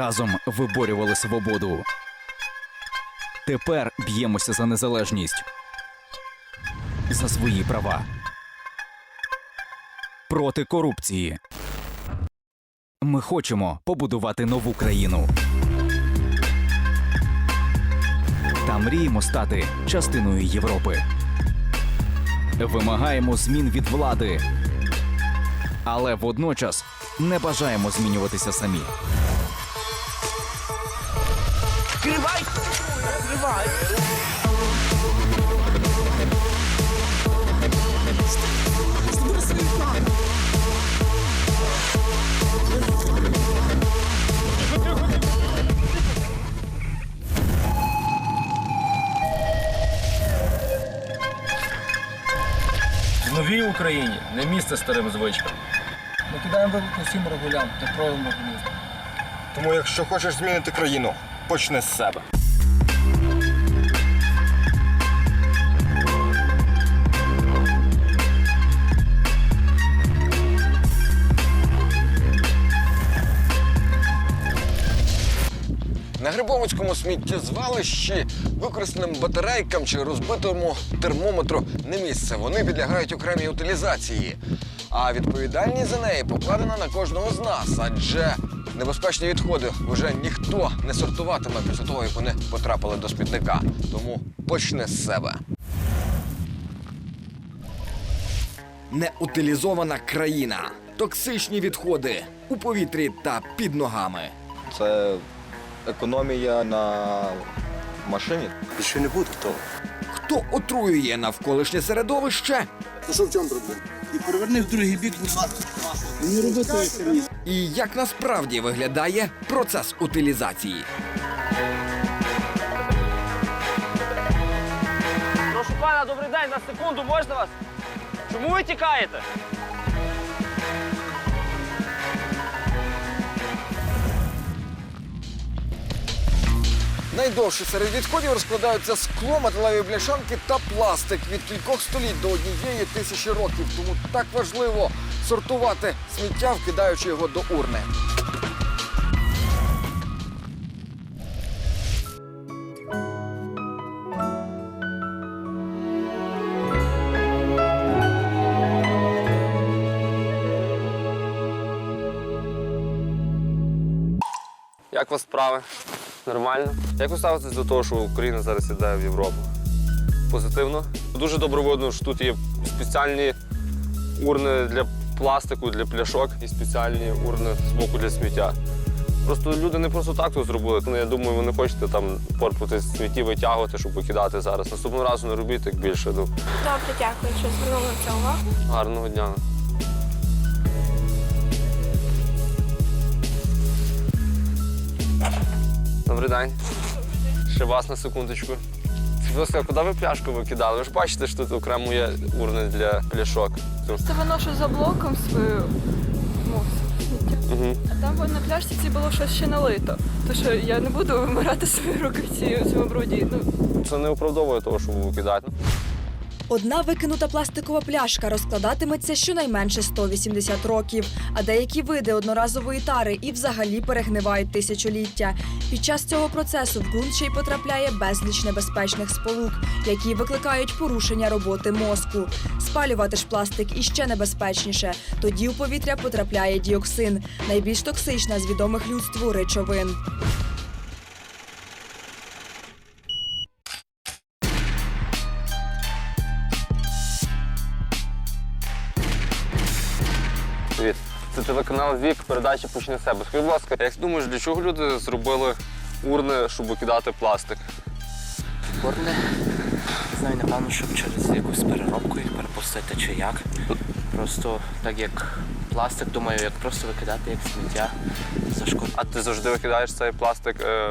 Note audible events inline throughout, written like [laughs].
Разом виборювали свободу. Тепер б'ємося за незалежність, за свої права. Проти корупції. Ми хочемо побудувати нову країну. Та мріємо стати частиною Європи. Вимагаємо змін від влади, але водночас не бажаємо змінюватися самі. Новій Україні не місце старим звичкам. Ми кидаємо виклик усім регулям та проявимо гуманізм. Тому, якщо хочеш змінити країну, почни з себе. На Грибовицькому сміттєзвалищі використаним батарейкам чи розбитому термометру не місце. Вони підлягають окремій утилізації. А відповідальність за неї покладена на кожного з нас, адже небезпечні відходи вже ніхто не сортуватиме після того, як вони потрапили до смітника. Тому почни з себе. Неутилізована країна. Токсичні відходи у повітрі та під ногами. Це економія на машині. Більше не буде того. Хто отруює навколишнє середовище? То що в чому проблема? І переверни в другий бік, будь ласка. Не роби того. І як насправді виглядає процес утилізації? Прошу пана, добрий день, на секунду, можна вас? Чому ви тікаєте? Найдовше серед відходів розкладаються скло, металеві бляшанки та пластик від кількох століть до однієї тисячі років. Тому так важливо сортувати сміття, вкидаючи його до урни. Як вас справи? Нормально? Як ви ставитесь до того, що Україна зараз іде в Європу? Позитивно? Дуже добре видно, що тут є спеціальні урни для пластику, для пляшок і спеціальні урни з боку для сміття. Просто люди не просто так тут зробили. Ну, я думаю, ви не хочете там порпати смітті витягувати, щоб викидати зараз. Наступного разу не робіть так більше. Ну, Добре, дякую, що звернули на це увагу. гарного дня. Добрий день. Ще вас на секундочку. Будь куди ви пляшку викидали? Ви ж бачите, що тут окремо є урни для пляшок. Це виношу за блоком свою ну. Угу. А там на пляшці ці було щось ще налито. То що я не буду вимирати [laughs] свої руки в цьому бруді. Ну, Це не оправдовує того, щоб викидати. Одна викинута пластикова пляшка розкладатиметься щонайменше 180 років, а деякі види одноразової тари і взагалі перегнивають тисячоліття. Під час цього процесу в ґрунт ще й потрапляє безліч небезпечних сполук, які викликають порушення роботи мозку. Спалювати ж пластик іще небезпечніше. Тоді у повітря потрапляє діоксин, найбільш токсична з відомих людству речовин. Привіт. Це телеканал Вік, передача почне з себе. Скажіть, будь ласка, як ти думаєш, для чого люди зробили урни, щоб викидати пластик? Урни? Не знаю, напевно, щоб через якусь переробку їх перепустити чи як. Просто так як пластик, думаю, як просто викидати як сміття зашкодить. А ти завжди викидаєш цей пластик е,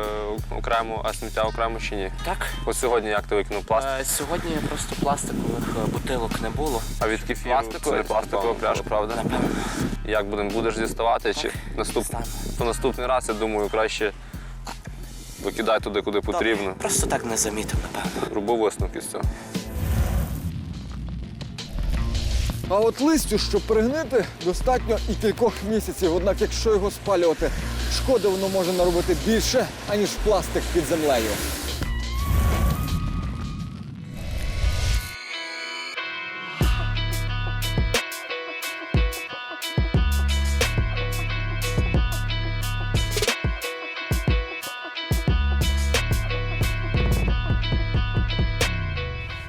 окремо, а сміття окремо чи ні? Так. От сьогодні як ти викинув пластик? Е, сьогодні просто пластикових е, бутилок не було. А від кефіру це не пластикова пляшка, правда? Напевно. Як будемо будеш діставати? Чи наступ... стану. то наступний раз, я думаю, краще викидай туди, куди потрібно. Просто так не замітив, напевно. Роби висновки з цього. А от листю, щоб перегнити, достатньо і кількох місяців. Однак, якщо його спалювати, шкоди воно може наробити більше, аніж пластик під землею.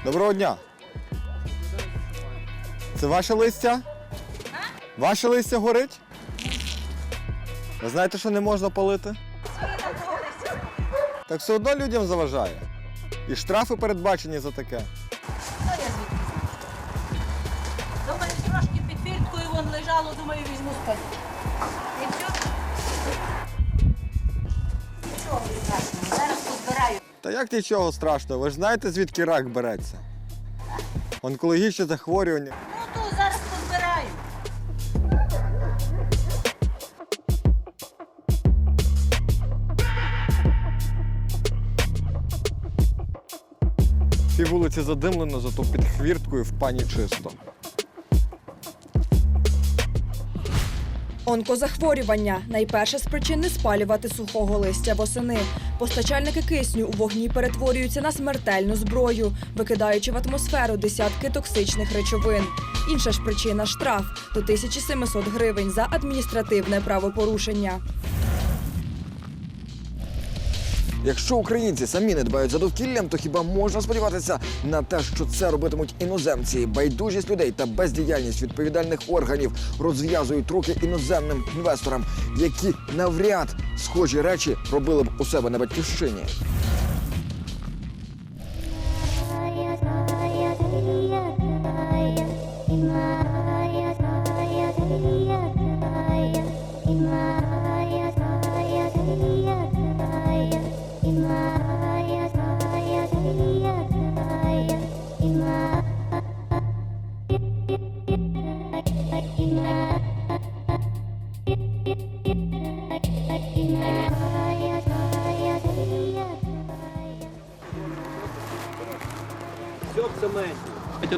Доброго дня. Це ваше листя? Ваше листя горить? Ви знаєте, що не можна палити? Так все одно людям заважає. І штрафи передбачені за таке. Думаю, трошки під фірткою вон лежало, думаю, візьму спалю. І все. Нічого страшного, зараз позбираю. Та як нічого страшного, ви ж знаєте, звідки рак береться? Онкологічне захворювання. Вулиці задимлено, зато під хвірткою в пані чисто. Онкозахворювання найперша з причин не спалювати сухого листя восени. Постачальники кисню у вогні перетворюються на смертельну зброю, викидаючи в атмосферу десятки токсичних речовин. Інша ж причина штраф до 1700 гривень за адміністративне правопорушення. Якщо українці самі не дбають за довкіллям, то хіба можна сподіватися на те, що це робитимуть іноземці? Байдужість людей та бездіяльність відповідальних органів розв'язують руки іноземним інвесторам, які навряд схожі речі робили б у себе на батьківщині.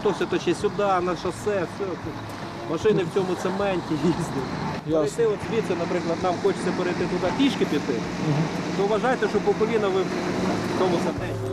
То все точить сюди, на шосе, все. Машини в цьому цементі їздять. Перейти от звідси, наприклад, нам хочеться перейти туди пішки піти, то вважайте, що по коліна ви в тому цементі.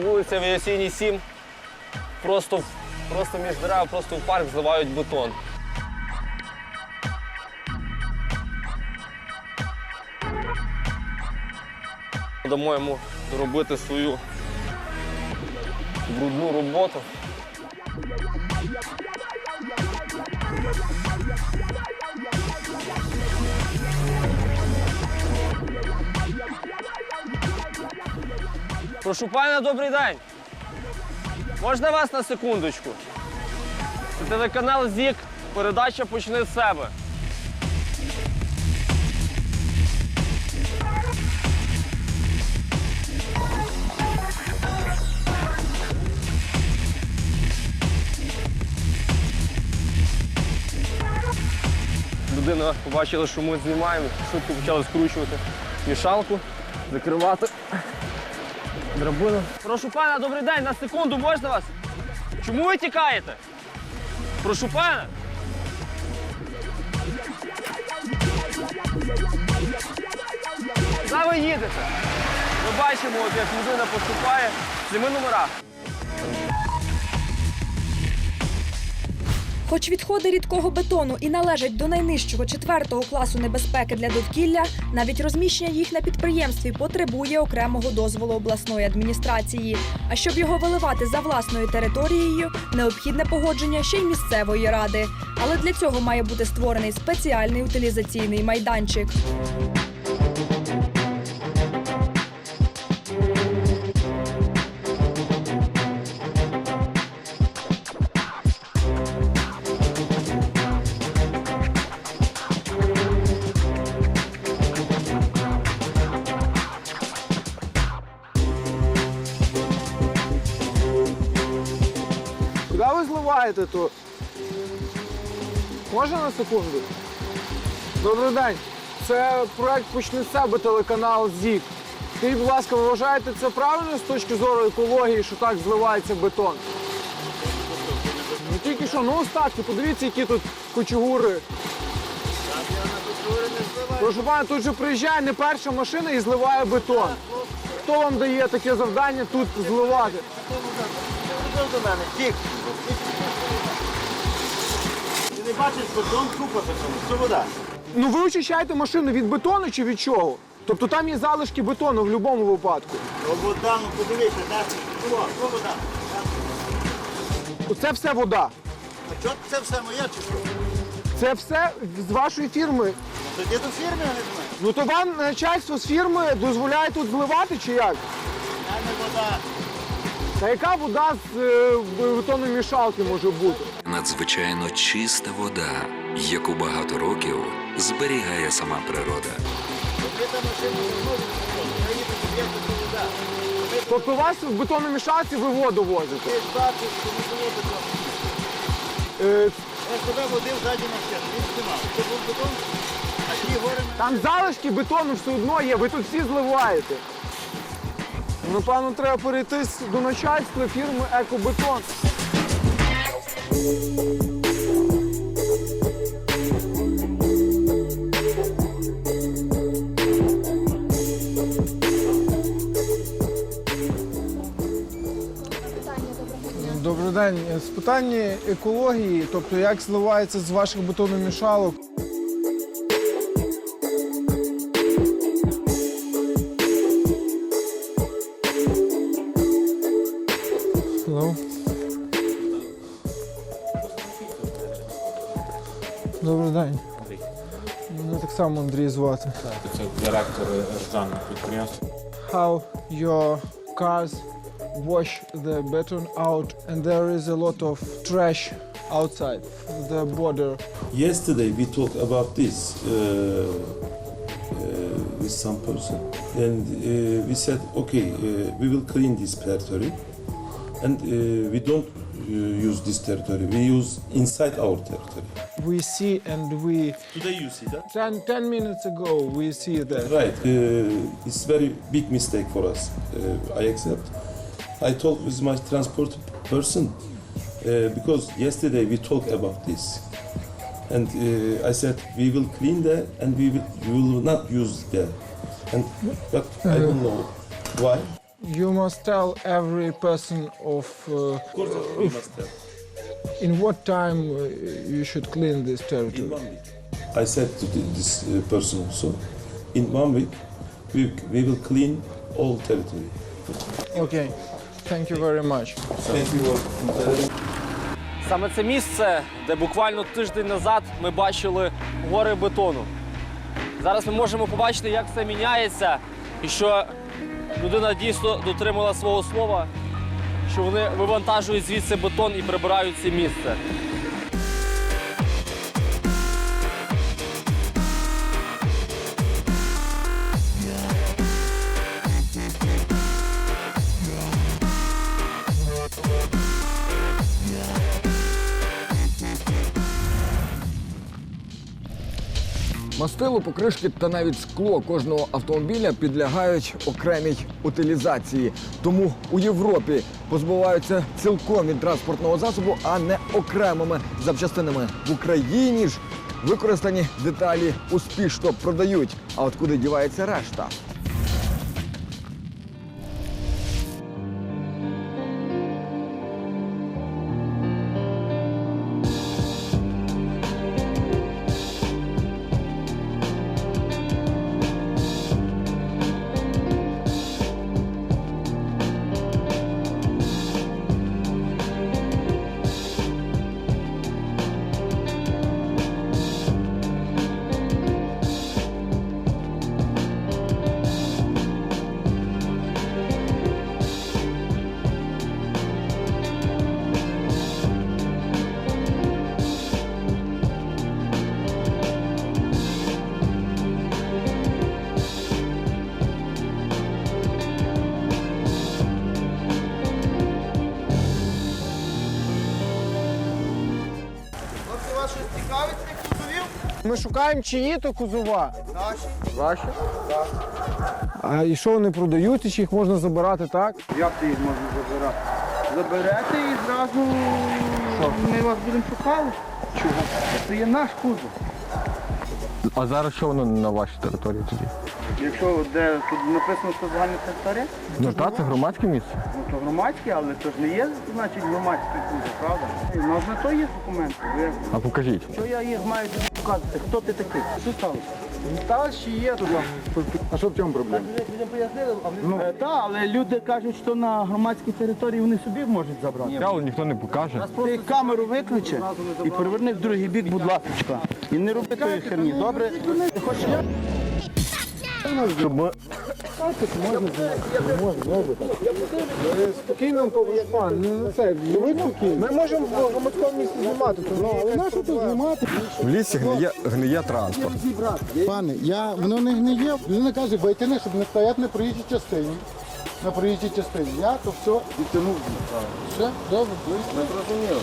Вулиця Авіаційній 7. Просто, просто між дерев, просто в парк зливають бетон. Дамо йому робити свою брудну роботу. Прошу пана, добрий день. Можна вас на секундочку? Це телеканал ЗІК. Передача почне з себе. Людина побачила, що ми знімаємо, швидко почали скручувати мішалку, закривати драбину. Прошу пана, добрий день, на секунду можна вас? Чому ви тікаєте? Прошу пана. Куди ви їдете? Ми бачимо, як людина поступає. Зніми номера. Хоч відходи рідкого бетону і належать до найнижчого четвертого класу небезпеки для довкілля, навіть розміщення їх на підприємстві потребує окремого дозволу обласної адміністрації. А щоб його виливати за власною територією, необхідне погодження ще й місцевої ради. Але для цього має бути створений спеціальний утилізаційний майданчик. Зливаєте, то можна на секунду? Добрий день. Це проект «Почни з себе» телеканал ЗІК. Скажіть, будь ласка, ви вважаєте це правильно з точки зору екології, що так зливається бетон? Ну тільки що, ну і подивіться, які тут кучугури. Прошу пана, тут же приїжджає не перша машина і зливає бетон. Хто вам дає таке завдання тут зливати? Ти бачиш, бетон купа бетону, це вода. Ну ви очищаєте машину від бетону чи від чого? Тобто там є залишки бетону в будь-якому випадку. О, вода, ну подивися, де це? О, що вода? Це все вода. А чого це все моє чи що? Це все з вашої фірми. Тоді до фірми, я не знаю. Ну то вам начальство з фірми дозволяє тут зливати чи як? Це не вода. Та яка вода з е, бетономішалки може бути? Надзвичайно чиста вода, яку багато років зберігає сама природа. Тобто у вас в бетономішалці ви воду возите? Е, Я себе водив ззаді машину, він знімав. Це був бетон, а ті гори Там залишки бетону все одно є, ви тут всі зливаєте. Напевно, треба перейти до начальства фірми Екобетон. Добрий день. З питання екології, тобто як зливається з ваших бетономішалок. Добрий день. Мене так само Андрій звати. Це директор державного підприємства. How your cars wash the beton out and there is a lot of trash outside the border. Yesterday we talked about this uh, uh, with some person, and uh, we said, okay, uh, we will clean this territory, and uh, we don't uh, use this territory. We use inside our territory. We see and we Today you see that. 10, 10 minutes ago we see that. Right. Uh, it's very big mistake for us. Uh, I accept. I talked with my transport person uh, because yesterday we talked about this, and uh, I said we will clean there and we will, we will not use there, and but I don't know why. You must tell every person of uh, Of course, we must have. In what time uh, you should clean this territory? In one week. I said to this uh, person also, in one week we, we will clean all territory. Okay, thank you very much. Thank you. Саме це місце, де буквально тиждень назад ми бачили гори бетону. Зараз ми можемо побачити, як це міняється, і що людина дійсно дотримала свого слова, що вони вивантажують звідси бетон і прибирають це місце. Мастило, покришки та навіть скло кожного автомобіля підлягають окремій утилізації. Тому у Європі позбуваються цілком від транспортного засобу, а не окремими запчастинами. В Україні ж використані деталі успішно продають. А от куди дівається решта? Шукаємо чиї то кузова. Наші. Ваші? А і що вони продаються, чи їх можна забирати, так? Як ти їх можна забирати? Заберете і зразу ми вас будемо шукати. Чого? Це є наш кузов. А зараз що воно на вашій території тоді? Якщо де тут написано, що загальна територія, Ну так, це громадське місце. ну то громадське, але це ж не є, значить, громадський кузов, правда? І У нас на то є документи. А покажіть. Що я їх маю тобі показувати? Хто ти такий? Що сталося? Та ще є тут. А що в чому проблема? Ну, так, але люди кажуть, що на громадській території вони собі можуть забрати. Але ніхто не покаже. Ти камеру виключи і переверни в другий бік, будь ласка. І не роби тої херні, добре? Ти хочеш Спокійно, пан, ну це, ви спокійно. Ми можемо в громадському місці знімати, то але на що тут знімати? В лісі гниє, гниє транспорт. Пане, я, воно не гниє. Людина каже, витягни, щоб не стояти на проїжджій частині. На проїжджій частині. Я то все відтягнув. Все, добре, ми зрозуміли.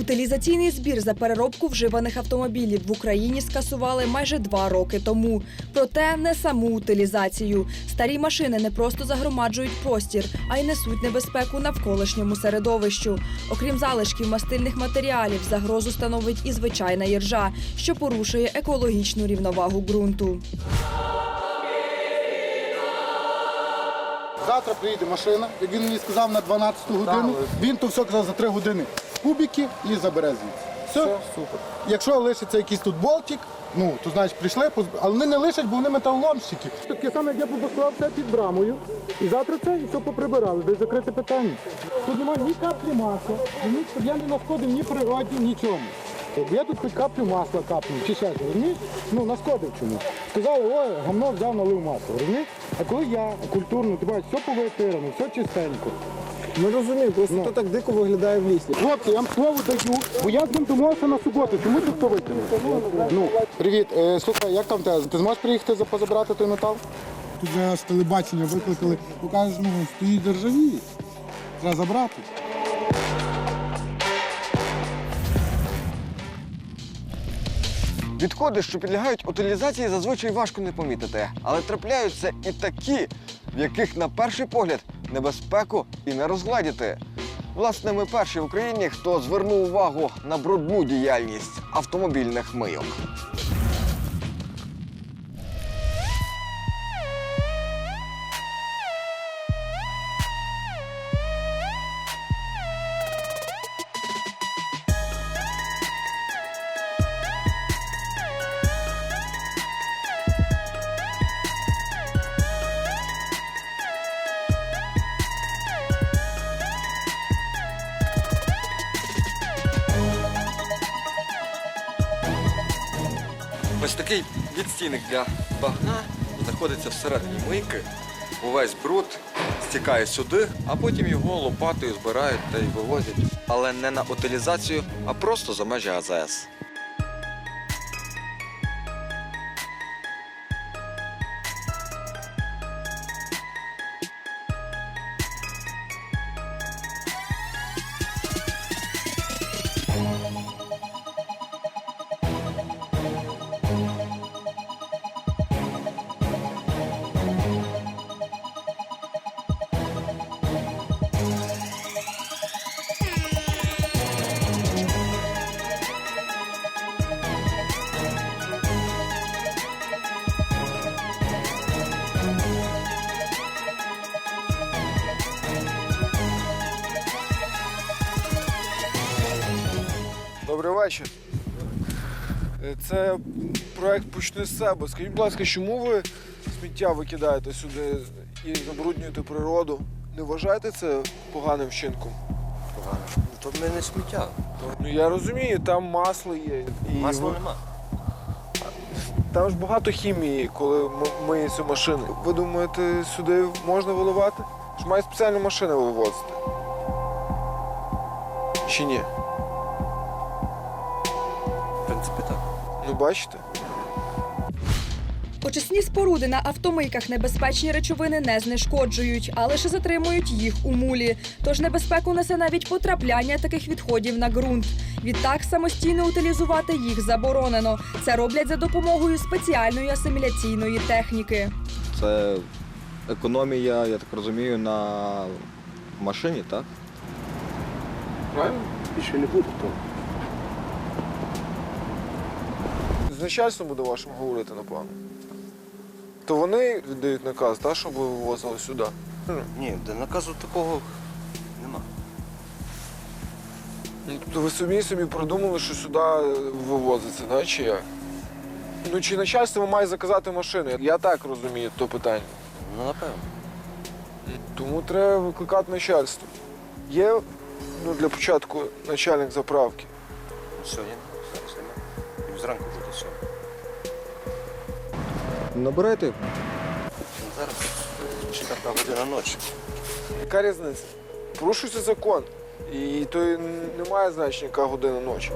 Утилізаційний збір за переробку вживаних автомобілів в Україні скасували майже два роки тому. Проте не саму утилізацію. Старі машини не просто загромаджують простір, а й несуть небезпеку навколишньому середовищу. Окрім залишків мастильних матеріалів, загрозу становить і звичайна іржа, що порушує екологічну рівновагу ґрунту. Завтра приїде машина, як він мені сказав на 12 годину. Він то все казав за 3 години. Кубики і забере звідси. Все, супер. Якщо лишиться якийсь тут болтик, ну то значить прийшли, позб- але вони не лишать, бо вони металоломщики. Таке саме, як я побудував все під брамою. І завтра це і все поприбирали, де закрите питання. Тут немає ні каплі масла, ні, щоб я не нашкодив ні природі, нічому. Бо Я тут хоч каплю масла капнув, чи ще щось, розумієш? Ну, нашкодив чому. Сказали, ой, гамно взяв, налив масло, розумієш? А коли я культурно, ти бачиш, все повитирано, все чистенько. Не розумію, просто то так дико виглядає в лісі. Хлопці, я вам слово даю, бо я з ним домовився на суботу. Чому ти хто витягнув? Ну, привіт, е, слухай, як там тебе? Ти зможеш приїхати за позабирати той метал? Тут вже з телебачення викликали, покажеш, ну, стоїть державі. Треба забрати. Відходи, що підлягають утилізації, зазвичай важко не помітити, але трапляються і такі, в яких на перший погляд небезпеку і не розгладіти. Власне, ми перші в Україні, хто звернув увагу на брудну діяльність автомобільних мийок. Ось такий відстійник для багна знаходиться всередині мийки. Увесь бруд стікає сюди, а потім його лопатою збирають та й вивозять. Але не на утилізацію, а просто за межі АЗС. Вечір. Е, Це проект Почни з себе. Скажіть, будь ласка, чому ви сміття викидаєте сюди і забруднюєте природу? Не вважаєте це поганим вчинком? Погано. То в мене сміття. Ну я розумію, там масло є. І Масла ви- нема. Там ж багато хімії, коли м- миє цю машину. Ви думаєте, сюди можна виливати? Ж має спеціальну машину вивозити. Чи ні? Бачите? Очисні споруди на автомийках небезпечні речовини не знешкоджують, а лише затримують їх у мулі. Тож небезпеку несе навіть потрапляння таких відходів на ґрунт. Відтак самостійно утилізувати їх заборонено. Це роблять за допомогою спеціальної асиміляційної техніки. Це економія, я так розумію, на машині, так? Правильно? Більше не буде З начальством буде вашим говорити, напевно. То вони віддають наказ, так, щоб ви вивозили сюди. Ні, де наказу такого нема. Ну, Тобто ви самі собі придумали, що сюди вивозиться, да, чи як? Ну чи начальство має заказати машину? Я так розумію то питання. Ну, напевно. Тому треба викликати начальство. Є ну, для початку начальник заправки. Сьогодні Зранку буде сьогодні. Набирайте. Зараз четверта година ночі. Яка різниця? Порушується закон. І то й немає значення, яка година ночі.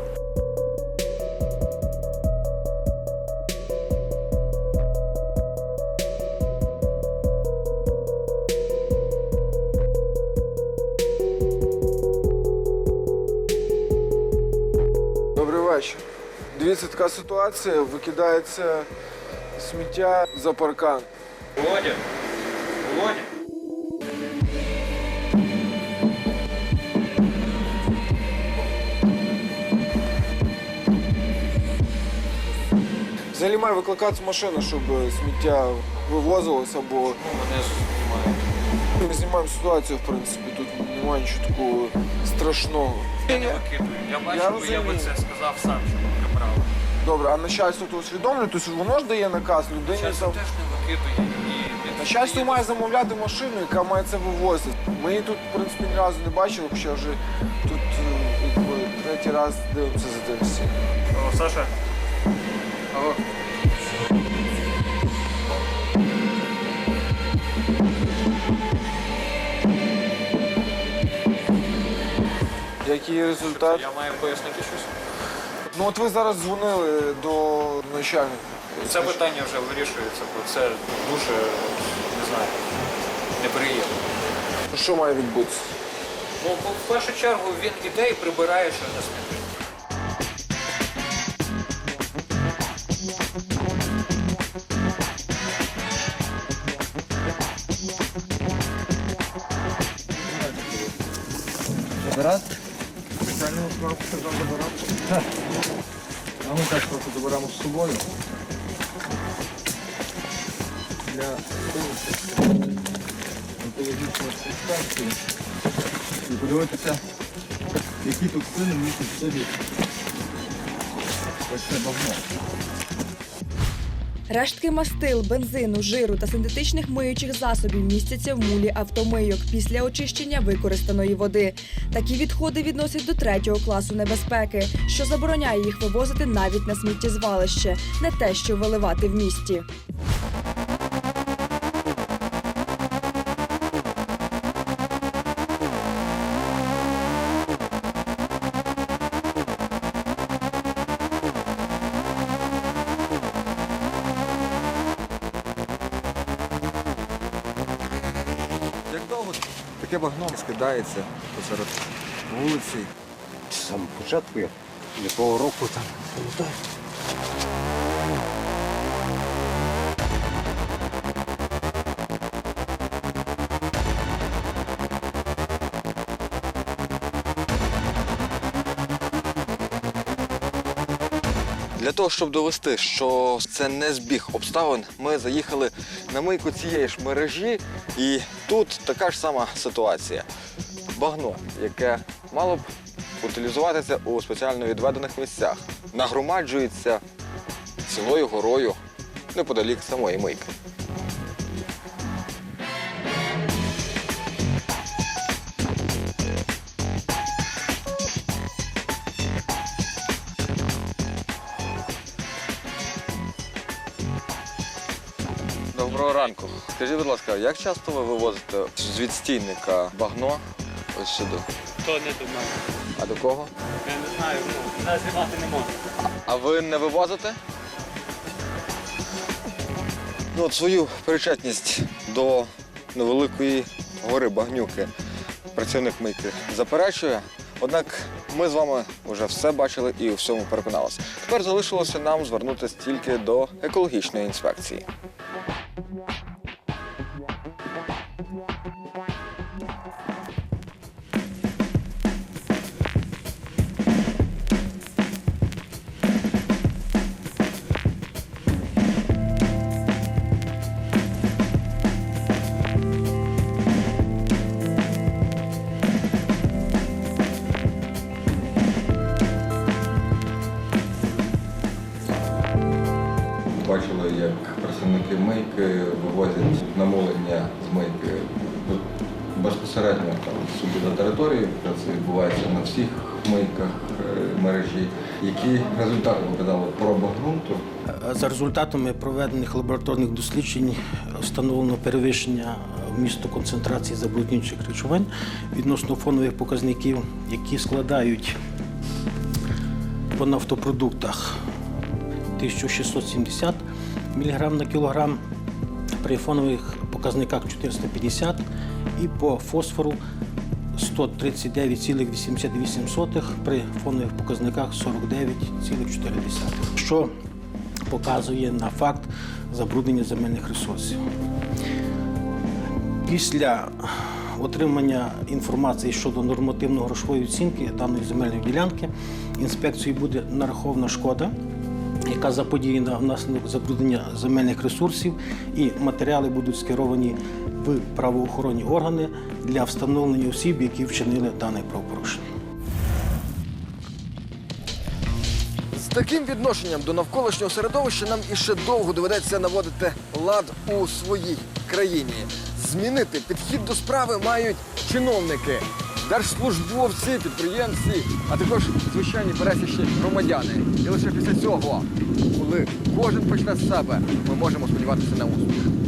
Дивіться, така ситуація. Викидається сміття за паркан. Володя! Володя! Взагалі має викликатися машина, щоб сміття вивозилося, бо Мене знімає. ми знімаємо ситуацію, в принципі, тут немає нічого такого страшного. Я не викидую. Я бачу, Я би це сказав сам, щоб прибрали. Добре, а начальство то усвідомлює, тобто воно ж дає наказ людині. Часом Там... теж не викидує і Начальство має замовляти машину, яка має це вивозити. Ми її тут, в принципі, ні разу не бачили, хоча вже тут е, якби, третій раз дивимося за тим всім. О, Саша. Алло. Який результат? Я маю пояснити щось. Ну от ви зараз дзвонили до начальника. Це питання вже вирішується, бо це дуже, не знаю, неприємно. Що має відбутися? Ну, бо в першу чергу він іде і прибирає, що не смітник. Спеціальну справку. А ми так просто заберемо з собою. Для онтологічної інспекції. І подивитися, які токсини містять в собі. Ось це багно. Рештки мастил, бензину, жиру та синтетичних миючих засобів містяться в мулі автомийок після очищення використаної води. Такі відходи відносять до третього класу небезпеки, що забороняє їх вивозити навіть на сміттєзвалище, не те, що виливати в місті. Багно скидається посеред вулиці? Самого початку, якого року там пам'ятаю. Для того, щоб довести, що це не збіг обставин, ми заїхали на мийку цієї ж мережі, і тут така ж сама ситуація. Багно, яке мало б утилізуватися у спеціально відведених місцях, нагромаджується цілою горою неподалік самої мийки. Доброго ранку. Скажіть, будь ласка, як часто ви вивозите з відстійника багно ось сюди? То не до мене. А до кого? Я не знаю, ну, називати не можу. А ви не вивозите? Ну, от свою причетність до невеликої гори багнюки працівник мийки заперечує. Однак ми з вами вже все бачили і у всьому переконалися. Тепер залишилося нам звернутися тільки до екологічної інспекції. На всіх мийках е, мережі. Які результати показали проба ґрунту? За результатами проведених лабораторних досліджень встановлено перевищення вмісту концентрації забруднюючих речовин відносно фонових показників, які складають по нафтопродуктах 1670 мг на кілограм, при фонових показниках 450 і по фосфору 139,88 при фонових показниках 49,4, що показує на факт забруднення земельних ресурсів. Після отримання інформації щодо нормативно-грошової оцінки даної земельної ділянки інспекцією буде нарахована шкода, яка заподіяна внаслідок забруднення земельних ресурсів, і матеріали будуть скеровані в правоохоронні органи для встановлення осіб, які вчинили дане правопорушення. З таким відношенням до навколишнього середовища нам іще довго доведеться наводити лад у своїй країні. Змінити підхід до справи мають чиновники, держслужбовці, підприємці, а також звичайні пересічні громадяни. І лише після цього, коли кожен почне з себе, ми можемо сподіватися на успіх.